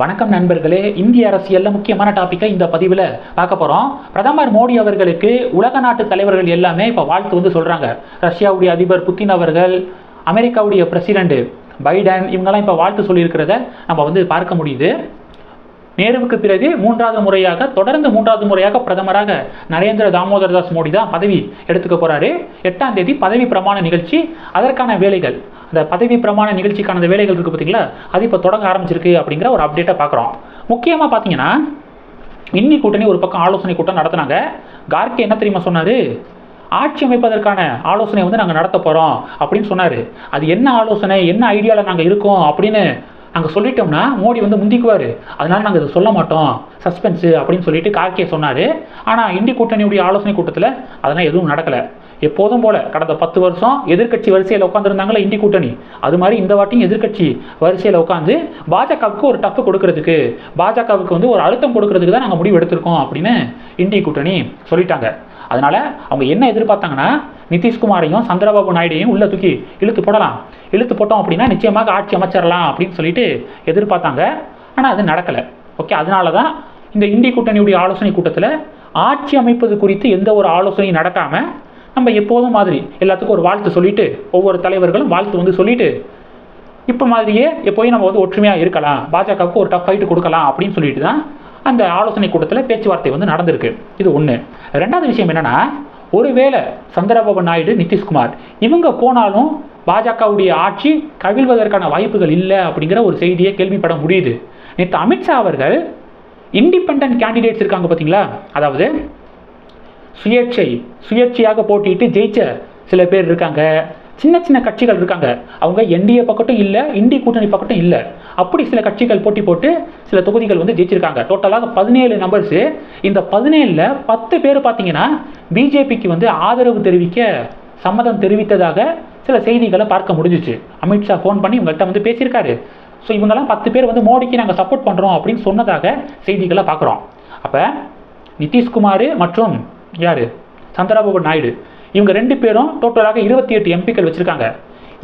வணக்கம் நண்பர்களே இந்திய அரசியல்ல முக்கியமான டாப்பிக்கை இந்த பதிவில் பார்க்க போகிறோம் பிரதமர் மோடி அவர்களுக்கு உலக நாட்டு தலைவர்கள் எல்லாமே இப்போ வாழ்த்து வந்து சொல்கிறாங்க ரஷ்யாவுடைய அதிபர் புத்தின் அவர்கள் அமெரிக்காவுடைய பிரசிடென்ட் பைடன் இவங்கெல்லாம் இப்போ வாழ்த்து சொல்லியிருக்கிறத நம்ம வந்து பார்க்க முடியுது. நேருவுக்கு பிறகு மூன்றாவது முறையாக தொடர்ந்து மூன்றாவது முறையாக பிரதமராக நரேந்திர தாமோதர் தாஸ் மோடி தான் பதவி எடுத்துக்க போறாரு. எட்டாம் தேதி பதவி பிரமாண நிகழ்ச்சி அதற்கான வேலைகள். அந்த பதவி பிரமாண நிகழ்ச்சிக்கான அந்த வேலைகள் இருக்கு பார்த்தீங்களா அது இப்போ தொடங்க ஆரம்பிச்சிருக்கு அப்படிங்கிற ஒரு அப்டேட்டை பார்க்குறோம் முக்கியமாக பார்த்தீங்கன்னா இன்னி கூட்டணி ஒரு பக்கம் ஆலோசனை கூட்டம் நடத்தினாங்க. கார்கே என்ன தெரியுமா சொன்னார்? ஆட்சி அமைப்பதற்கான ஆலோசனை வந்து நாங்கள் நடத்த போகிறோம் அப்படின்னு சொன்னார். அது என்ன ஆலோசனை என்ன ஐடியாவில் நாங்கள் இருக்கோம் அப்படின்னு அங்கே சொல்லிட்டோம்னா மோடி வந்து முந்திக்குவார். அதனால் நாங்கள் இதை சொல்ல மாட்டோம். சஸ்பென்ஸு அப்படின்னு சொல்லிட்டு கார்கே சொன்னார். ஆனால் இந்தி கூட்டணியுடைய ஆலோசனை கூட்டத்தில் அதெல்லாம் எதுவும் நடக்கலை. எப்போதும் போல கடந்த பத்து வருஷம் எதிர்கட்சி வரிசையில் உட்காந்துருந்தாங்களே இந்தி கூட்டணி. அது மாதிரி இந்த வாட்டியும் எதிர்க்கட்சி வரிசையில் உட்காந்து பாஜகவுக்கு ஒரு டஃப் கொடுக்கறதுக்கு பாஜகவுக்கு வந்து ஒரு அழுத்தம் கொடுக்கறதுக்கு தான் நாங்கள் முடிவு எடுத்திருக்கோம் அப்படின்னு இந்தி கூட்டணி சொல்லிட்டாங்க. அதனால் அவங்க என்ன எதிர்பார்த்தாங்கன்னா நிதிஷ்குமாரையும் சந்திரபாபு நாயுடையும் உள்ள தூக்கி இழுத்து போடலாம். இழுத்து போட்டோம் அப்படின்னா நிச்சயமாக ஆட்சி அமைச்சிடலாம் அப்படின்னு சொல்லிட்டு எதிர்பார்த்தாங்க. ஆனால் அது நடக்கலை. ஓகே அதனால தான் இந்த இந்தி கூட்டணியுடைய ஆலோசனை கூட்டத்தில் ஆட்சி அமைப்பது குறித்து எந்த ஒரு ஆலோசனையும் நடக்காமல் நம்ம எப்போதும் மாதிரி எல்லாத்துக்கும் ஒரு வாழ்த்து சொல்லிட்டு ஒவ்வொரு தலைவர்களும் வாழ்த்து வந்து சொல்லிட்டு இப்போ மாதிரியே எப்போயும் நம்ம வந்து ஒற்றுமையாக இருக்கலாம். பாஜகவுக்கு ஒரு டஃப் ஃபைட்டு கொடுக்கலாம் அப்படின்னு சொல்லிட்டு தான் அந்த ஆலோசனை கூட்டத்தில் பேச்சுவார்த்தை வந்து நடந்திருக்கு. இது ஒன்று ரெண்டாவது விஷயம் என்னென்னா ஒருவேளை சந்திரபாபு நாயுடு நிதிஷ்குமார் இவங்க போனாலும் பாஜகவுடைய ஆட்சி கவிழ்வதற்கான வாய்ப்புகள் இல்லை அப்படிங்கிற ஒரு செய்தியை கேள்விப்பட முடியுது. நேற்று அமித்ஷா அவர்கள் இண்டிபெண்ட் கேண்டிடேட்ஸ் இருக்காங்க பார்த்தீங்களா அதாவது சுயேட்சை சுயேட்சையாக போட்டிட்டு ஜெயிச்ச சில பேர் இருக்காங்க. சின்ன சின்ன கட்சிகள் இருக்காங்க. அவங்க என்டிஏ பக்கட்டும் இல்லை இந்தி கூட்டணி பக்கட்டும் இல்லை. அப்படி சில கட்சிகள் போட்டி போட்டு சில தொகுதிகள் வந்து ஜெயிச்சிருக்காங்க. டோட்டலாக பதினேழு நம்பர்ஸு இந்த பதினேழில் பத்து பேர் பார்த்தீங்கன்னா பிஜேபிக்கு வந்து ஆதரவு தெரிவிக்க சம்மதம் தெரிவித்ததாக சில செய்திகளை பார்க்க முடிஞ்சிச்சு. அமித்ஷா ஃபோன் பண்ணி இவங்கள்ட்ட வந்து பேசியிருக்காரு. ஸோ இவங்கெல்லாம் பத்து பேர் வந்து மோடிக்கு நாங்கள் சப்போர்ட் பண்ணுறோம் அப்படின்னு சொன்னதாக செய்திகளை பார்க்குறோம். அப்போ நிதிஷ்குமார் மற்றும் யார்? சந்திரபாபு நாயுடு. இவங்க ரெண்டு பேரும் டோட்டலாக இருபத்தி எட்டு எம்பிக்கள் வச்சுருக்காங்க.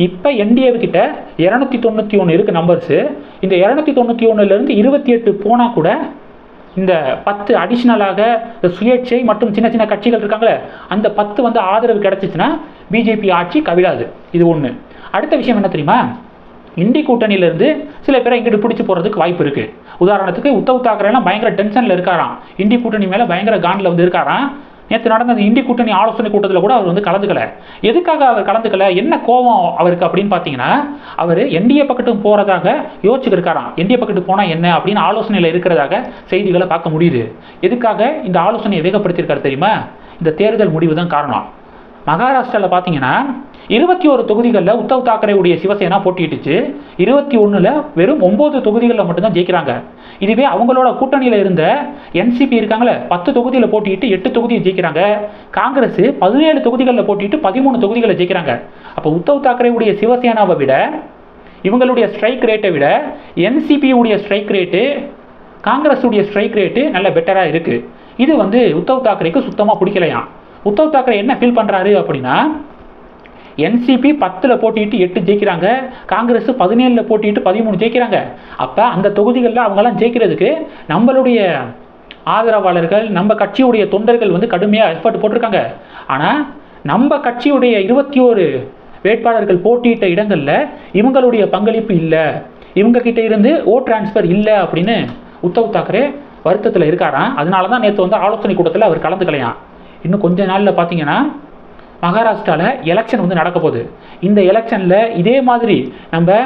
இப்போ என்டிஏவு கிட்ட இரநூத்தி தொண்ணூற்றி ஒன்று இருக்குது நம்பர்ஸு இந்த இரநூத்தி தொண்ணூற்றி ஒன்றுலேருந்து இருபத்தி எட்டு போனால் கூட இந்த பத்து அடிஷ்னலாக இந்த சுயேட்சை மற்றும் சின்ன சின்ன கட்சிகள் இருக்காங்களே அந்த பத்து வந்து ஆதரவு கிடச்சிச்சின்னா பிஜேபி ஆட்சி கவிழாது. இது ஒன்று அடுத்த விஷயம் என்ன தெரியுமா? இந்தி கூட்டணியிலேருந்து சில பேரை இங்கிட்டு பிடிச்சி போகிறதுக்கு வாய்ப்பு இருக்குது உதாரணத்துக்கு உத்தவ் தாக்கரேலாம் பயங்கர டென்ஷனில் இருக்காராம். இந்தி கூட்டணி மேலே பயங்கர காண்டில் வந்து இருக்காராம். நேற்று நடந்த அந்த இந்தி கூட்டணி ஆலோசனை கூட்டத்தில் கூட அவர் வந்து கலந்துக்கல. எதுக்காக அவர் கலந்துக்கல? என்ன கோபம் அவருக்கு அப்படின்னு பார்த்தீங்கன்னா அவர் என்டிஏ பக்கத்தும் போகிறதாக யோசிச்சுட்டு இருக்காராம் என்டிஏ பக்கத்து போனால் என்ன அப்படின்னு ஆலோசனையில் இருக்கிறதாக செய்திகளை பார்க்க முடியுது. எதுக்காக இந்த ஆலோசனையை வேகப்படுத்தியிருக்காரு தெரியுமா? இந்த தேர்தல் முடிவு தான் காரணம். மகாராஷ்டிராவில் பார்த்தீங்கன்னா இருபத்தி ஒரு தொகுதிகளில் உத்தவ் தாக்கரேவுடைய சிவசேனா போட்டியிட்டுச்சு. இருபத்தி ஒன்றில் வெறும் ஒம்பது தொகுதிகளில் மட்டும்தான் ஜெயிக்கிறாங்க. இதுவே அவங்களோட கூட்டணியில் இருந்த என்சிபி இருக்காங்களே பத்து தொகுதியில் போட்டிட்டு எட்டு தொகுதியை ஜெயிக்கிறாங்க. காங்கிரஸ் பதினேழு தொகுதிகளில் போட்டிட்டு பதிமூணு தொகுதிகளை ஜெயிக்கிறாங்க. அப்போ உத்தவ் தாக்கரேவுடைய சிவசேனாவை விட இவங்களுடைய ஸ்ட்ரைக் ரேட்டை விட என்சிபியுடைய ஸ்ட்ரைக் ரேட்டு காங்கிரஸுடைய ஸ்ட்ரைக் ரேட்டு நல்ல பெட்டராக இருக்குது இது வந்து உத்தவ் தாக்கரேக்கு சுத்தமாக பிடிக்கலையாம். உத்தவ் தாக்கரே என்ன ஃபீல் பண்ணுறாரு அப்படின்னா என்சிபி பத்தில் போட்டிட்டு எட்டு ஜெயிக்கிறாங்க. காங்கிரஸ் பதினேழில் போட்டிட்டு பதிமூணு ஜெயிக்கிறாங்க. அப்போ அந்த தொகுதிகளில் அவங்கெல்லாம் ஜெயிக்கிறதுக்கு நம்மளுடைய ஆதரவாளர்கள் நம்ம கட்சியுடைய தொண்டர்கள் வந்து கடுமையாக எஃபர்ட் போட்டிருக்காங்க. ஆனால் நம்ம கட்சியுடைய இருபத்தி ஒரு வேட்பாளர்கள் போட்டியிட்ட இடங்களில் இவங்களுடைய பங்களிப்பு இல்லை. இவங்க கிட்ட இருந்து ஓ டிரான்ஸ்ஃபர் இல்லை அப்படின்னு உத்தவ் தாக்கரே வருத்தத்தில் இருக்காராம். அதனால தான் நேற்று வந்து ஆலோசனை கூட்டத்தில் அவர் கலந்துக்கலையாம். இன்னும் கொஞ்ச நாளில் பார்த்தீங்கன்னா மகாராஷ்டிராவில் எலெக்ஷன் வந்து நடக்க போகுது இந்த எலெக்ஷனில் இதே மாதிரி நம்ம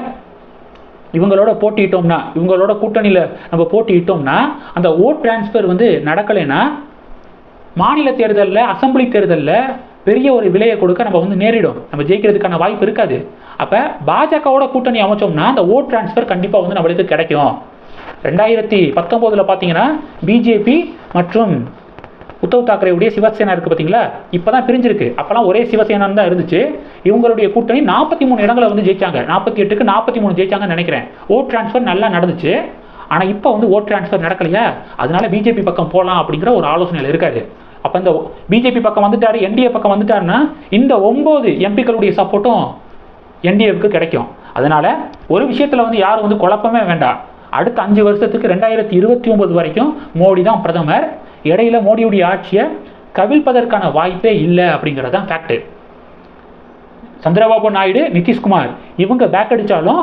இவங்களோட போட்டியிட்டோம்னா இவங்களோட கூட்டணியில் நம்ம போட்டியிட்டோம்னா அந்த ஓட் டிரான்ஸ்ஃபர் வந்து நடக்கலைன்னா மாநில தேர்தலில் அசம்பிளி தேர்தலில் பெரிய ஒரு விலையை கொடுக்க நம்ம வந்து நேரிடும். நம்ம ஜெயிக்கிறதுக்கான வாய்ப்பு இருக்காது. அப்போ பாஜகவோட கூட்டணி அமைச்சோம்னா அந்த ஓட் டிரான்ஸ்ஃபர் கண்டிப்பாக வந்து நம்மளுக்கு கிடைக்கும். ரெண்டாயிரத்தி பத்தொம்போதில் பார்த்தீங்கன்னா பிஜேபி மற்றும் உத்தவ் தாக்கரேவுடைய சிவசேனா இருக்குது பார்த்தீங்களா இப்போ தான் பிரிஞ்சிருக்கு. அப்போலாம் ஒரே சிவசேனா தான் இருந்துச்சு. இவங்களுடைய கூட்டணி நாற்பத்தி மூணு இடங்களை வந்து ஜெயிச்சாங்க. நாற்பத்தி எட்டுக்கு நாற்பத்தி மூணு ஜெயிச்சாங்கன்னு நினைக்கிறேன். ஓட் டிரான்ஸ்ஃபர் நல்லா நடந்துச்சு. ஆனால் இப்போ வந்து ஓட் டிரான்ஸ்ஃபர் நடக்கலையா? அதனால பிஜேபி பக்கம் போகலாம் அப்படிங்கிற ஒரு ஆலோசனையில் இருக்காரு. அப்போ இந்த பிஜேபி பக்கம் வந்துட்டாரு என்டிஏ பக்கம் வந்துட்டாருன்னா இந்த ஒம்பது எம்பிக்களுடைய சப்போர்ட்டும் என்டிஏவுக்கு கிடைக்கும். அதனால ஒரு விஷயத்தில் வந்து யாரும் வந்து குழப்பமே வேண்டாம். அடுத்த அஞ்சு வருஷத்துக்கு ரெண்டாயிரத்தி இருபத்தி ஒம்பது வரைக்கும் மோடி தான் பிரதமர். இடையில மோடியுடைய ஆட்சியை கவிழ்ப்பதற்கான வாய்ப்பே இல்லை அப்படிங்கிறது தான் ஃபேக்ட்டு சந்திரபாபு நாயுடு நிதிஷ்குமார் இவங்க பேக் அடித்தாலும்